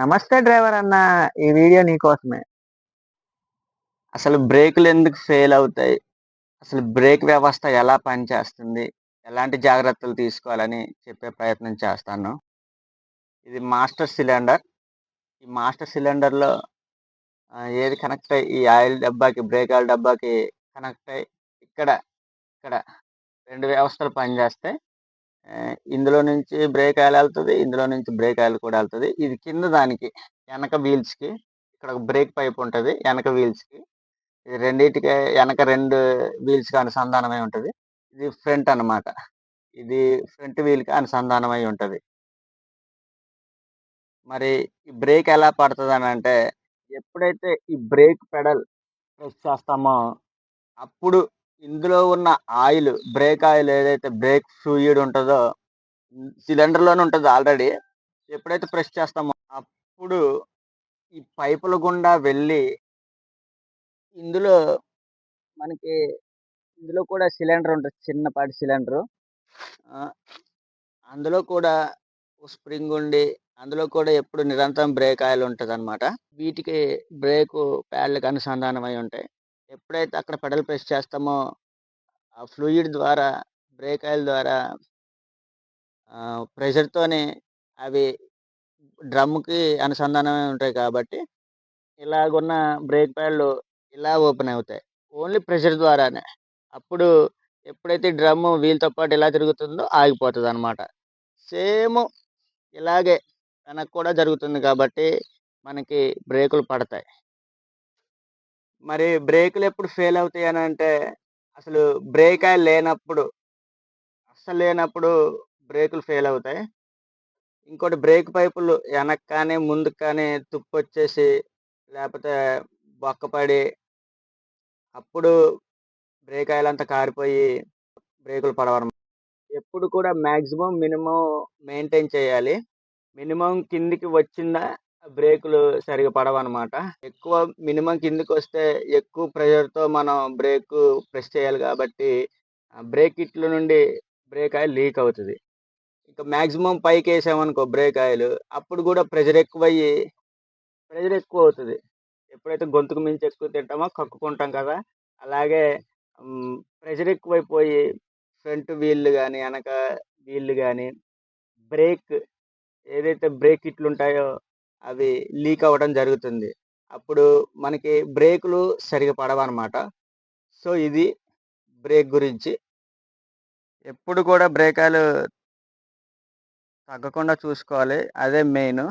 నమస్తే డ్రైవర్ అన్న ఈ వీడియో నీకోసమే అసలు బ్రేకులు ఎందుకు ఫెయిల్ అవుతాయి? అసలు బ్రేక్ వ్యవస్థ ఎలా పనిచేస్తుంది? ఎలాంటి జాగ్రత్తలు తీసుకోవాలని చెప్పే ప్రయత్నం చేస్తాను. ఇది మాస్టర్ సిలిండర్. ఈ మాస్టర్ సిలిండర్లో ఏది కనెక్ట్ అయ్యి ఈ ఆయిల్ డబ్బాకి బ్రేక్ ఆయిల్ డబ్బాకి కనెక్ట్ అయ్యి ఇక్కడ ఇక్కడ రెండు వ్యవస్థలు పనిచేస్తాయి. ఇందులో నుంచి బ్రేక్ ఆయిల్ వెళ్తుంది ఇందులో నుంచి బ్రేక్ ఆయిల్ కూడా వెళ్తుంది. ఇది కింద దానికి వెనక వీల్స్కి ఇక్కడ ఒక బ్రేక్ పైప్ ఉంటుంది వెనక వీల్స్కి ఇది రెండింటికి వెనక రెండు వీల్స్కి అనుసంధానమై ఉంటుంది. ఇది ఫ్రంట్ అన్నమాట. ఇది ఫ్రంట్ వీల్కి అనుసంధానమై ఉంటుంది. మరి ఈ బ్రేక్ ఎలా పడుతుంది అని అంటే ఎప్పుడైతే ఈ బ్రేక్ పెడల్ ప్రెస్ చేస్తామో అప్పుడు ఇందులో ఉన్న ఆయిల్ బ్రేక్ ఆయిల్ ఏదైతే బ్రేక్ ఫ్లూయిడ్ ఉంటుందో సిలిండర్లోనే ఉంటుంది ఆల్రెడీ. ఎప్పుడైతే ప్రెస్ చేస్తామో అప్పుడు ఈ పైపుల గుండా వెళ్ళి ఇందులో మనకి ఇందులో కూడా సిలిండర్ ఉంటుంది చిన్నపాటి సిలిండర్. అందులో కూడా స్ప్రింగ్ ఉండి అందులో కూడా ఎప్పుడు నిరంతరం బ్రేక్ ఆయిల్ ఉంటుంది అనమాట వీటికి బ్రేక్ ప్యాడ్లకు అనుసంధానమై ఉంటాయి. ఎప్పుడైతే అక్కడ పెడల్ ప్రెస్ చేస్తామో ఆ ఫ్లూయిడ్ ద్వారా బ్రేక్ ఆయిల్ ద్వారా ప్రెషర్తోనే అవి డ్రమ్కి అనుసంధానమే ఉంటాయి కాబట్టి ఇలాగున్న బ్రేక్ ప్యాడ్లు ఇలా ఓపెన్ అవుతాయి. ఓన్లీ ప్రెషర్ ద్వారానే. అప్పుడు ఎప్పుడైతే డ్రమ్ వీల్తో పాటు ఇలా తిరుగుతుందో ఆగిపోతుంది అనమాట సేమ్ ఇలాగే వెనక్కి కూడా జరుగుతుంది కాబట్టి మనకి బ్రేకులు పడతాయి. మరి బ్రేకులు ఎప్పుడు ఫెయిల్ అవుతాయి అని అంటే అసలు బ్రేక్ ఆయిల్ లేనప్పుడు అస్సలు లేనప్పుడు బ్రేకులు ఫెయిల్ అవుతాయి. ఇంకోటి బ్రేక్ పైపులు వెనక్కి కానీ ముందుకు కానీ తుప్పు వచ్చేసి లేకపోతే బొక్కపడి అప్పుడు బ్రేక్ ఆయిల్ అంతా కారిపోయి బ్రేకులు పడవరం ఎప్పుడు కూడా మ్యాక్సిమం మినిమం మెయింటైన్ చేయాలి. మినిమం కిందికి వచ్చిందా బ్రేకులు సరిగా పడవన్నమాట ఎక్కువ మినిమం కిందకి వస్తే ఎక్కువ ప్రెషర్తో మనం బ్రేక్ ప్రెస్ చేయాలి కాబట్టి బ్రేక్ ఇట్ల నుండి బ్రేక్ ఆయిల్ లీక్ అవుతుంది. ఇంకా మ్యాక్సిమం పైకి వేసామనుకో బ్రేక్ ఆయిల్ అప్పుడు కూడా ప్రెషర్ ఎక్కువయ్యి ప్రెషర్ ఎక్కువ అవుతుంది ఎప్పుడైతే గొంతుకు మించి ఎక్కువ తింటామో కక్కుకుంటాం కదా అలాగే ప్రెషర్ ఎక్కువైపోయి ఫ్రంట్ వీళ్ళు కానీ వెనక వీళ్ళు కానీ బ్రేక్ ఏదైతే బ్రేక్ ఇట్లుంటాయో ఉంటాయో అవి లీక్ అవ్వడం జరుగుతుంది. అప్పుడు మనకి బ్రేకులు సరిగా పడవన్నమాట సో ఇది బ్రేక్ గురించి. ఎప్పుడు కూడా బ్రేక్ ఆయిల్ తగ్గకుండా చూసుకోవాలి. అదే మెయిన్.